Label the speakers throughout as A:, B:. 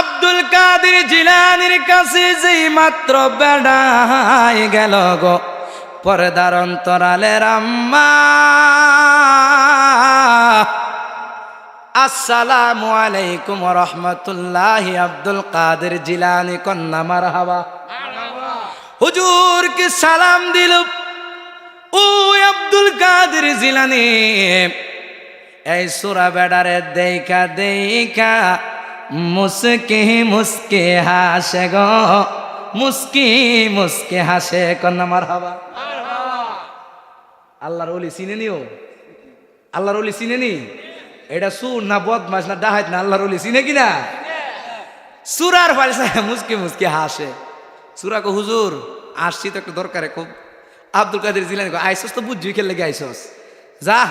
A: আব্দুল কাদের জিলানির কাছে যেই মাত্র বেড়াই গেল গো, পর্দার অন্তরালে রাম্মা আসসালামু আলাইকুম রহমতুল্লাহ, আব্দুল কাদের জিলানি কন্যা মারহাবা। হুজুর কি সালাম দিল, ও আব্দুল কাদের জিলানি, এই সুরা বেডারে দেখা দেখা মুসকে মুসকে হাসে গো। মুসকি মুসকে হাসে কন্যা মার হবা আল্লাহর ওলি চিনে নিও। আল্লাহর ওলি চিনে নি? এটা সুর না বদমাস না ডাহাত না আল্লাহর ওলি চিনে কিনা? সুরার ফালসা মুসকে মুসকে হাসে। সুরা কো হুজুর আসছি তো একটা দরকারে খুব। আব্দুল কাদের জিলানি আইসস তো বুঝছি খেলে লেগে আইসস। যা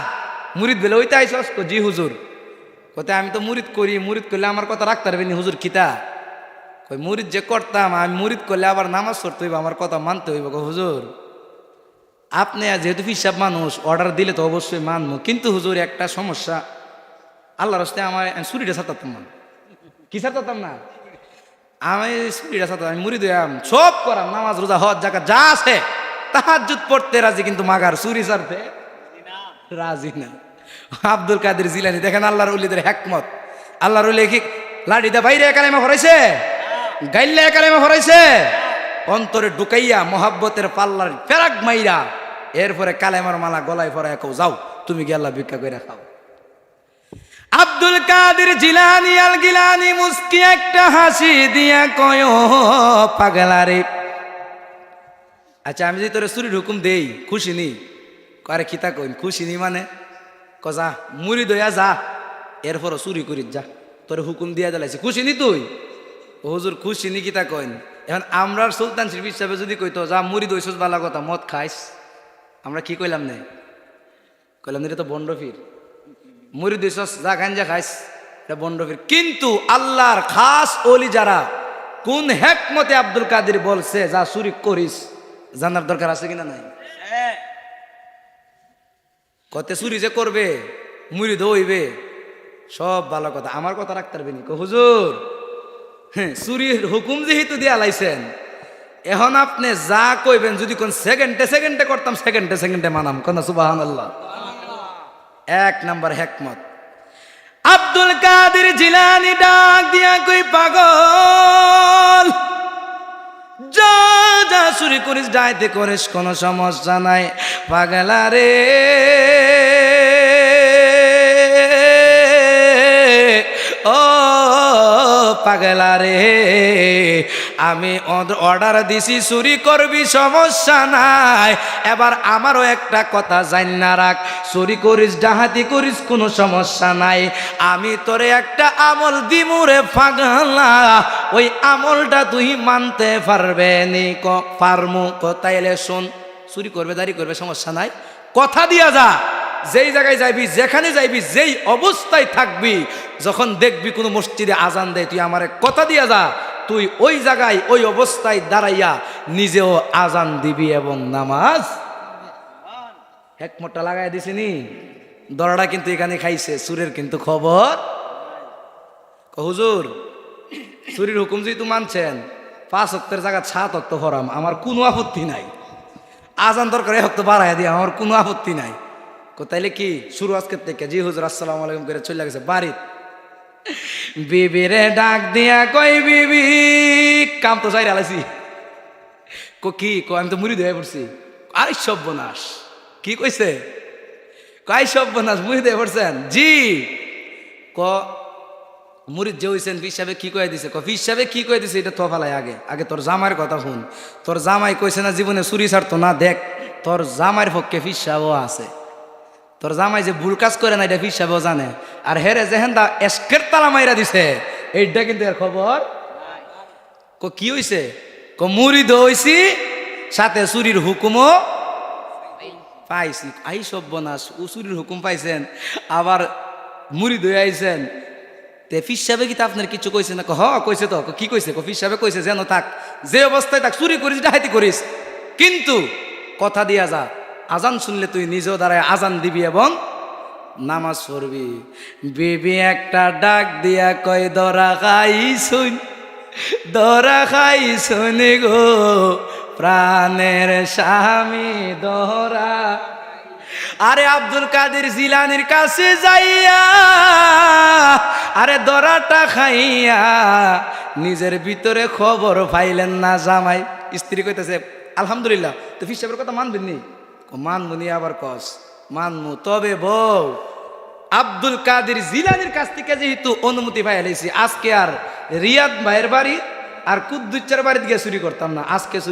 A: মুরিদ বেলে ওইটা আইসস? কো, জি হুজুর। কোথায় আমি তো মুরিদ করি, মুরিদ করলে আমার কথা রাখতে পারবেনি হুজুর, কিতা? কই, মুরিদ যে করতাম, আমি মুরিদ করলে আবার নামাজ পড়তে হইব, আমার কথা মানতে হইব হুজুর। আপনি যেহেতু হিসাব মানুষ অর্ডার দিলে তো অবশ্যই মানবো। কিন্তু হুজুর, একটা সমস্যা, আল্লাহর হস্তে আমার, আমি ছুরিটা ছাড়তাম না। কি ছাড়তাম না? আমি ছুরিটা ছাড়তাম, আমি মুড়ি দিয়াম সব করাম, নামাজ, রোজা, হজ জাকাত যা আছে। তাহাজ্জুদ পড়তে রাজি, কিন্তু মাগার চুরি ছাড়তে রাজি না। আব্দুল কাদের জিলানি, দেখেন আল্লাহর উলিদের হেকমত। আল্লাহর উলি কি? লাঠিটা বাইরে একালেমা ভরাইছে গাইল্লা একালেমা ভরাইছে অন্তরে ঢুকাইয়া মোহাব্বতের পাল্লার ফেরাক মাইরা এরপরে কালেমার মালা গলায় ভরায় কেউ যাও, তুমি গেল্লা ভিক্ষা করে খাও। আব্দুল কাদের জিলানি, আল গিলানি, মুস্কি একটা হাসি দিয়া কয় পাগলারে আচ্ছা আমি যদি তোরে চুরির হুকুম দেই, খুশি নি? করে খিতা কইন, খুশি নি মানে? কজা, মুড়ি দইয়া যা। এরপরও চুরি করি যা। তোরে হুকুম দিয়া দিলাইছে খুশি নি তুই? ও হুজুর, খুশি নি কিতা কইন? এখন আমরার সুলতান শিল্পী হিসাবে যদি কইতো, যা মুড়ি দইছস বালা কথা, মদ খাইস। আমরা কি কইলাম নে? কইলাম এটা তো বন্ডফির। মুড়ি দইছস যা গাঞ্জা খাইস, এটা বন্ডফির। কিন্তু আল্লাহর খাস অলি যারা, কোন হেকমতে আব্দুল কাদের বলছে, যা চুরি করিস, জানার দরকার আছে কিনা নাই? কতে চুরি যে করবে, মুড়ি দইবে সব ভালো কথা। আমার কথা রাখতে পারবেন কো হুজুর হ্যাঁ চুরির হুকুম যেহেতু দিয়া লাইছেন, এখন আপনি যা কইবেন, যদি কোন সেকেন্ডে সেকেন্ডে করতাম, সেকেন্ডে সেকেন্ডে মানাম। কোন সুবাহান আল্লাহ এক নাম্বার হেকমত। আব্দুল কাদের জিলানি ডাক দিয়া কই, পাগল, যা যা চুরি করিস যাইতে করিস, কোনো সমস্যা নাই, পাগলা রে। পাগলা রে। আমি অর্ডার দিছি, চুরি করবি, সমস্যা নাই। এবার আমারও একটা কথা জান না রাখ। চুরি করিস, ডাহাতি করিস, কোনো সমস্যা নাই। আমি তোরে একটা আমল দিমুরে পাগলা। ওই আমলটা তুই মানতে পারবে নি, ক, পারমু। তাইলে শোন, চুরি করবে, দাঁড়ি করবে, সমস্যা নাই। কথা দিয়া যা। যেই জায়গায় যাইবি, যেখানে যাইবি, যেই অবস্থায় থাকবি, যখন দেখবি কোনো মসজিদে আজান দেয়, তুই আমারে কথা দিয়া যা, তুই ওই জায়গায়, ওই অবস্থায় দাঁড়াইয়া নিজেও আজান দিবি এবং নামাজ। হেকমতটা লাগাই দিছিনি? দরটা কিন্তু এখানে খাইছে, সুরের কিন্তু খবর। হুজুর চুরির হুকুম যেহেতু মানছেন, পাঁচ অক্টের জায়গা সাত অক্ট হরাম, আমার কোনো আপত্তি নাই। আজান দরকার এক বাড়াই দিয়ে, আমার কোনো আপত্তি নাই। কোথাইলে কি? শুরু আজকের থেকে। জি হুজুর, আসসালামু আলাইকুম করে চলে গেছে বাড়িত বিবিরে ডাক দিয়া কই বিবি, কাম তো চাই আলাইছি কো, কি? কো, আমি তো মুড়ি দিয়ে পড়ছি। আই সব বনাস কি কইছে? কয় সব বনাস মুড়ি দিয়ে পড়ছেন? জি। ক মুরিদ যে হইছেন হিসাবে কি কয়ে দিছে? কফি হিসাবে কি কয়ে দিছে? এটা তো ফালাই আগে। আগে তোর জামাইয়ের কথা শুন। তোর জামাই কইছে না, জীবনে চুরি ছাড়তো না, দেখ, তোর জামাইয়ের পক্ষে ফিসাবও আছে। তোর জামাই যে ভুল কাজ করে না এটা ফিসাবও জানে। আর হেরে যেহেন দা এসকের তালা মাইরা দিছে। এইটা কিন্তু এর খবর? ক কি হইছে? ক মুরিদ হইছি সাথে চুরির হুকুমও পাইছি। আই সব বনাস ও চুরির হুকুম পাইছেন আবার মুরিদ হয়ে আইছেন। তে ফিস সাহেবে কি তা আপনার কিছু কইছে না? হ কইছে তো। ক, কইছে? ক, ফিস সাহেবে কইছে যেন থাক। যে অবস্থায় থাক চুরি করিস ডাহাতি করিস। কিন্তু কথা দিয়া যা আজান শুনলে তুই নিজেও দাঁড়ায় আজান দিবি এবং নামাজ পড়বি। বিবি একটা ডাক দিয়া কয়, দরা খাই শুন, দরা খাই শুনে গো, প্রাণের স্বামী দরা আরে আব্দুল কাদের জিলানির কাছে যাইয়া, আরে দরাটা খাইয়া নিজের ভিতরে খবর পাইলেন না জামাই। স্ত্রী কইতেছে, আলহামদুলিল্লাহ, তো ফিসাবের কথা মানবেন নি ক, মুনি আবার কস মানমু তবে বউ আব্দুল কাদের জিলানির কাছ থেকে যেহেতু অনুমতি ভাই আজকে আর রিয়াদ ভাইয়ের বাড়ি আর কুদ্দুচ্চার বাড়িতে গিয়ে চুরি করতাম না আজকে চুরি